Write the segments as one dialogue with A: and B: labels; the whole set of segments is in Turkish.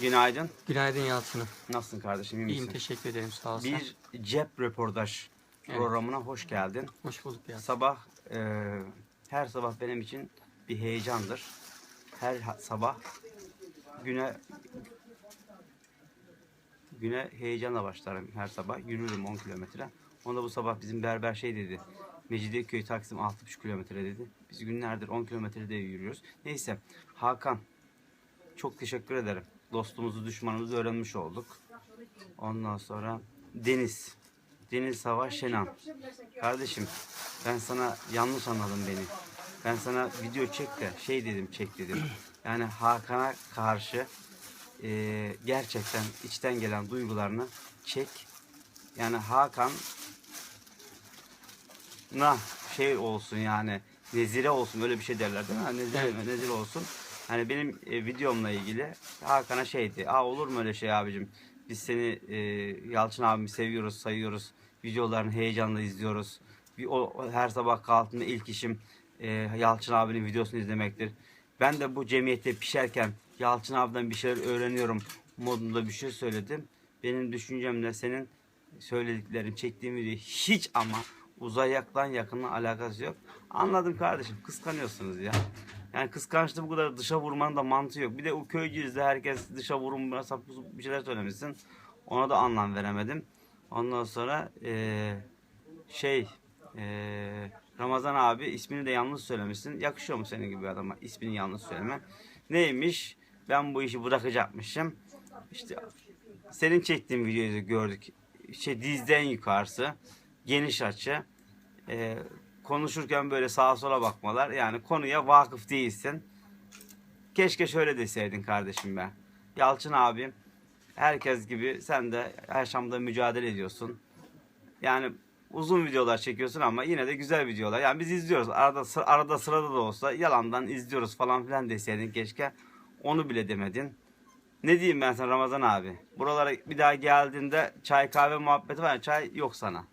A: Günaydın.
B: Günaydın Yalçın'ım.
A: Nasılsın kardeşim? iyi misin?
B: İyiyim teşekkür ederim sağ ol.
A: Bir cep röportaj
B: Evet.
A: programına hoş geldin.
B: Hoş bulduk Yalçın.
A: Sabah e, her sabah benim için bir heyecandır. Her sabah güne güne heyecanla başlarım her sabah. Yürürüm 10 kilometre. Onda bu sabah bizim berber şey dedi. Mecidiyeköy Taksim 6,5 kilometre dedi. Biz günlerdir 10 kilometrede yürüyoruz. Neyse Hakan çok teşekkür ederim. Dostumuzu düşmanımızı öğrenmiş olduk. Ondan sonra Deniz. Deniz Savaş Şenan. Kardeşim ben sana yanlış anladım beni. Ben sana video çek de şey dedim çek dedim. Yani Hakan'a karşı eee, gerçekten içten gelen duygularını çek. Yani Hakan na şey olsun yani nezire olsun öyle bir şey derler değil mi? Nezire, nezire olsun. Hani benim e, videomla ilgili Hakan'a şeydi. Aa olur mu öyle şey abicim? Biz seni e, Yalçın abimi seviyoruz, sayıyoruz. Videolarını heyecanla izliyoruz. Bir, o, her sabah kalktığımda ilk işim e, Yalçın abinin videosunu izlemektir. Ben de bu cemiyette pişerken Yalçın abiden bir şeyler öğreniyorum modunda bir şey söyledim. Benim düşüncemle senin söylediklerin çektiğim video hiç ama uzayaktan yakından alakası yok. Anladım kardeşim kıskanıyorsunuz ya. Yani kıskançlığı bu kadar dışa vurmanın da mantığı yok. Bir de o köycüyüz de herkes dışa vurun sapı bir şeyler söylemişsin. Ona da anlam veremedim. Ondan sonra eee, şey eee, Ramazan abi ismini de yanlış söylemişsin. Yakışıyor mu senin gibi bir adama ismini yanlış söyleme. Neymiş? Ben bu işi bırakacakmışım. İşte senin çektiğin videoyu gördük. Şey dizden yukarısı geniş açı. Ee, konuşurken böyle sağa sola bakmalar. Yani konuya vakıf değilsin. Keşke şöyle deseydin kardeşim ben. Yalçın abim herkes gibi sen de yaşamda mücadele ediyorsun. Yani uzun videolar çekiyorsun ama yine de güzel videolar. Yani biz izliyoruz. Arada arada sırada da olsa yalandan izliyoruz falan filan deseydin keşke. Onu bile demedin. Ne diyeyim ben sana Ramazan abi? Buralara bir daha geldiğinde çay kahve muhabbeti var ya çay yok sana.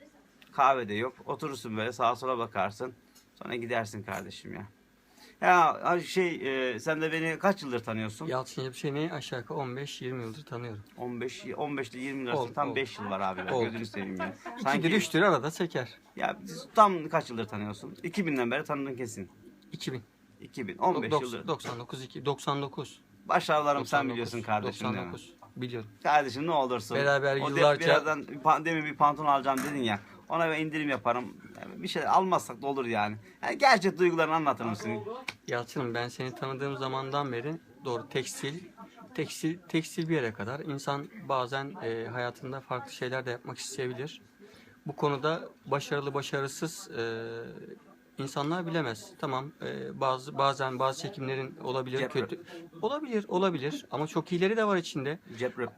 A: Kahve de yok. Oturursun böyle sağa sola bakarsın. Sonra gidersin kardeşim ya. Ya şey e, sen de beni kaç yıldır tanıyorsun?
B: Yalçın seni aşağı yukarı 15-20 yıldır tanıyorum.
A: 15 15 ile 20 yıl arasında
B: Oldu,
A: tam
B: oldu.
A: 5 yıl var abi.
B: Oldu.
A: Gözünü seveyim ya.
B: İkidir üçtür arada çeker.
A: Ya biz tam kaç yıldır tanıyorsun? 2000'den beri tanıdın kesin.
B: 2000.
A: 2000 15
B: Dok-
A: yıldır.
B: 99 2 99.
A: Başarılarım sen
B: 99,
A: biliyorsun kardeşim değil mi?
B: 99. Biliyorum.
A: Kardeşim ne olursun.
B: Beraber
A: O
B: yıllarca-
A: birazdan pan- demin bir pantolon alacağım dedin ya. Ona ben indirim yaparım. Yani bir şey almazsak da olur yani. yani gerçek duygularını anlatır mısın?
B: Yalçın'ım ben seni tanıdığım zamandan beri doğru tekstil tekstil tekstil bir yere kadar insan bazen e, hayatında farklı şeyler de yapmak isteyebilir. Bu konuda başarılı başarısız e, insanlar bilemez. Tamam e, bazı bazen bazı çekimlerin olabilir
A: Cep-
B: kötü olabilir olabilir ama çok iyileri de var içinde.
A: Cep röp-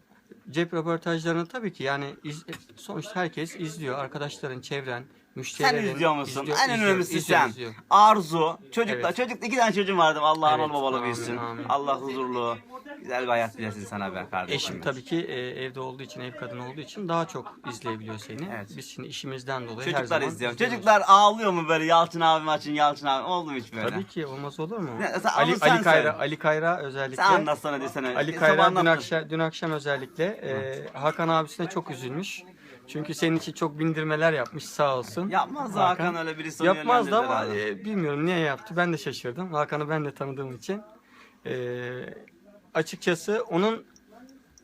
B: Cep röportajlarını tabii ki yani iz- sonuçta herkes izliyor. Arkadaşların, çevren,
A: Sen
B: müşterilerin
A: izliyor musun?
B: izliyor,
A: en
B: izliyor,
A: önemlisi
B: izliyor,
A: sen.
B: izliyor.
A: Arzu, çocuklar.
B: Evet.
A: Çocuk iki tane çocuğum vardı. Allah
B: Evet,
A: analı babalı büyüsün. Allah huzurlu, güzel bir hayat dilesin sana be kardeşim.
B: Eşim tabii ki e, evde olduğu için, ev kadını olduğu için daha çok izleyebiliyor seni.
A: Evet.
B: Biz şimdi işimizden dolayı her
A: Çocuklar
B: zaman
A: izliyor.
B: izliyoruz.
A: Çocuklar ağlıyor mu böyle Yalçın abim açın Yalçın abim? Oldu mu hiç böyle?
B: Tabii ki olmaz olur mu?
A: Ne, sen-
B: Ali,
A: sen
B: Ali Kayra. Ali Kayra özellikle.
A: Sen anlatsana desene.
B: Ali Kayra dün akşam, dün akşam özellikle e, Hakan abisine çok üzülmüş. Çünkü senin için çok bindirmeler yapmış sağ olsun.
A: Yapmaz da Hakan öyle birisi onu
B: Yapmazdı
A: yönlendirdi
B: ama
A: herhalde.
B: e, bilmiyorum niye yaptı. Ben de şaşırdım. Hakan'ı ben de tanıdığım için. E, açıkçası onun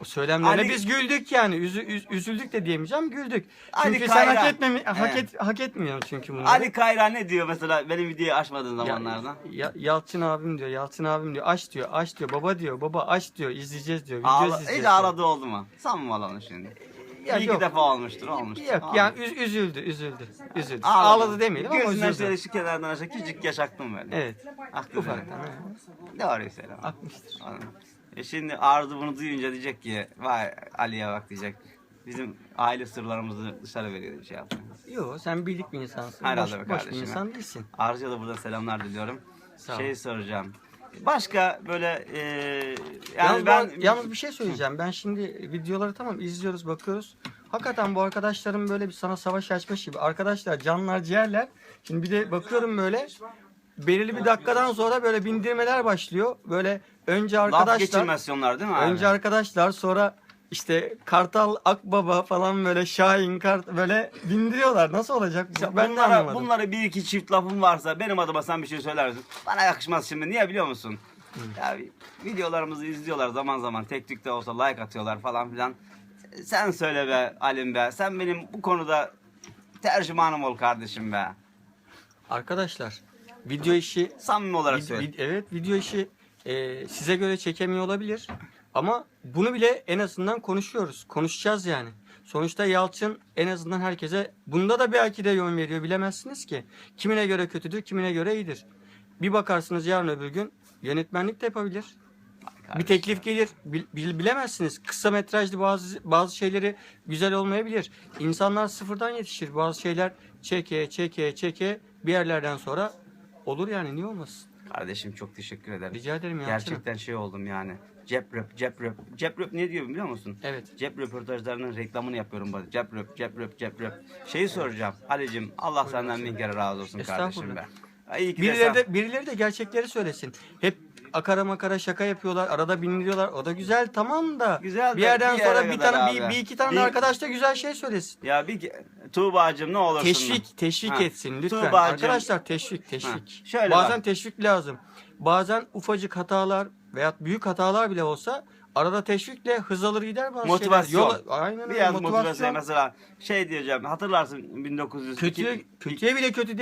B: söylemlerine
A: Ali-
B: biz güldük yani. Üzü- üz- üzüldük de diyemeyeceğim. Güldük.
A: Ali
B: Çünkü sen hak
A: Kayra.
B: etmemi hak
A: Evet.
B: et hak etmiyorsun çünkü bunları.
A: Ali Kayra ne diyor mesela benim videoyu açmadığın
B: Ya-
A: zamanlarda?
B: Ya, Yalçın abim diyor, Yalçın abim diyor, aç diyor, aç diyor, baba diyor, baba aç diyor, izleyeceğiz diyor, video
A: Ağla,
B: izleyeceğiz.
A: hiç
B: diyor.
A: ağladı oldu mu? Sanma lan onu şimdi.
B: Ya
A: bir
B: yok.
A: iki defa olmuştur, olmuştur.
B: Yok
A: Ağladı.
B: yani üz- üzüldü, üzüldü, üzüldü.
A: Ağladı.
B: Demeyelim ama
A: Gözünden
B: üzüldü.
A: şöyle şu kenardan aşağı küçük yaşaktım böyle.
B: Evet,
A: Aklım
B: ufaktan. ha.
A: Doğruyu söyle.
B: Akmıştır.
A: Anladım. E şimdi Arzu bunu duyunca diyecek ki vay Ali'ye bak diyecek. Bizim aile sırlarımızı dışarı veriyor bir şey yaptı.
B: Yok sen bildik bir insansın.
A: Herhalde
B: boş,
A: be
B: boş
A: kardeşim
B: bir
A: ya.
B: insan değilsin.
A: Arzu'ya da burada selamlar diliyorum.
B: Sağ ol.
A: şey soracağım. Başka böyle e, yani
B: yalnız,
A: ben
B: ben, yalnız bir şey söyleyeceğim. Ben şimdi videoları tamam izliyoruz, bakıyoruz. Hakikaten bu arkadaşlarım böyle bir sana savaş açmış gibi. Arkadaşlar canlar ciğerler. Şimdi bir de bakıyorum böyle belirli bir dakikadan sonra böyle bindirmeler başlıyor. Böyle önce
A: Laf
B: arkadaşlar
A: geçirmesyonlar değil mi abi?
B: önce arkadaşlar sonra işte Kartal Akbaba falan böyle Şahin Kart böyle bindiriyorlar. Nasıl olacak?
A: Ya
B: ben de
A: bunlara,
B: anlamadım.
A: bunlara bir iki çift lafım varsa benim adıma sen bir şey söyler misin? Bana yakışmaz şimdi. Niye biliyor musun? Ya videolarımızı izliyorlar zaman zaman. Tek tük de olsa like atıyorlar falan filan. Sen söyle be Alim be. Sen benim bu konuda tercümanım ol kardeşim be.
B: Arkadaşlar video işi
A: Samimi olarak
B: Vid-
A: söyle.
B: vid- evet video işi e, size göre çekemiyor olabilir. Ama bunu bile en azından konuşuyoruz. Konuşacağız yani. Sonuçta Yalçın en azından herkese bunda da belki de yön veriyor bilemezsiniz ki. Kimine göre kötüdür, kimine göre iyidir. Bir bakarsınız yarın öbür gün yönetmenlik de yapabilir. Bir teklif gelir. bil- bil- bilemezsiniz. Kısa metrajlı bazı bazı şeyleri güzel olmayabilir. İnsanlar sıfırdan yetişir. Bazı şeyler çeke çeke çeke bir yerlerden sonra olur yani niye olmasın?
A: Kardeşim çok teşekkür ederim.
B: Rica ederim ya.
A: Gerçekten şey oldum yani. Cep rap, cep rap. Cep rap ne diyor biliyor musun?
B: Evet.
A: Cep röportajlarının reklamını yapıyorum bana. Cep rap, cep rap, cep rap. Şeyi soracağım. Ali'cim Allah senden bin kere razı olsun kardeşim be. İyi ki de
B: Birileri
A: sen-
B: de, birileri de gerçekleri söylesin. Hep akara makara şaka yapıyorlar. Arada biniliyorlar. O da güzel tamam da.
A: Güzel de
B: bir yerden
A: bir
B: sonra bir
A: kadar
B: tane bir,
A: abi.
B: bir iki tane
A: Bir-
B: de arkadaş da güzel şey söylesin.
A: Ya bir ke- Tuğba'cım ne olursun.
B: Teşvik, teşvik
A: Ha.
B: etsin lütfen.
A: Tuğba'cığım-
B: Arkadaşlar teşvik, teşvik.
A: Ha, şöyle
B: Bazen
A: bak.
B: teşvik lazım. Bazen ufacık hatalar veya büyük hatalar bile olsa arada teşvikle hız alır gider bazı
A: Motivasyon.
B: şeyler. Yola, aynen öyle
A: Biraz motivasyon
B: motivasyon.
A: mesela şey diyeceğim hatırlarsın 1900
B: Kötüye, kötüye bile kötü